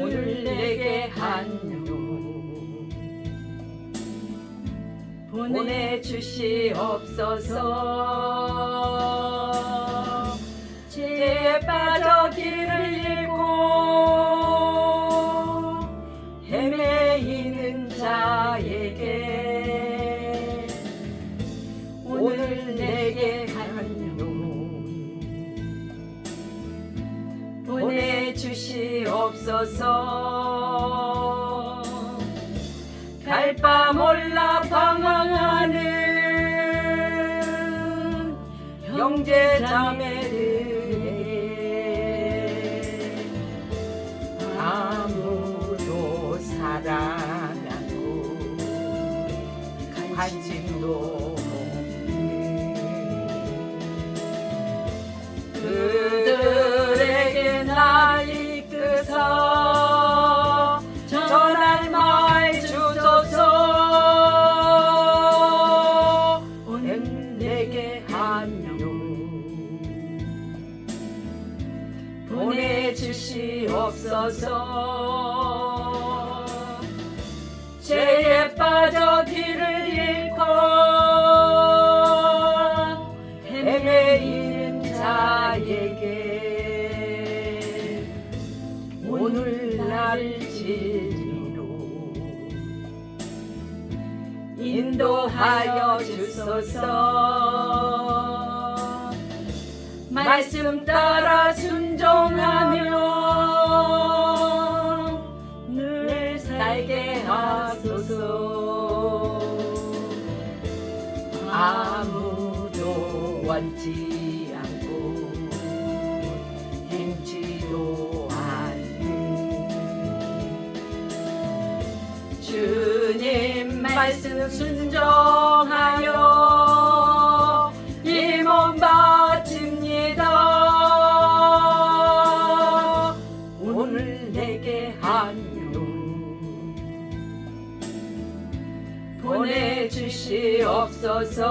오늘 내게 한눈 보내주시옵소서 주시옵소서. 갈바 몰라 방황하는 형제 자매들에게 아무도 사랑하고 관심도 보내주시옵소서. 죄에 빠져 길을 잃고 헤매이는 자에게 오늘 날 진리로 인도하여 주소서. 말씀 따라 순 종하며 늘 살게 하소서 아무도 원치 않고 행치도 않는 주님 말씀 순종하 주시옵소서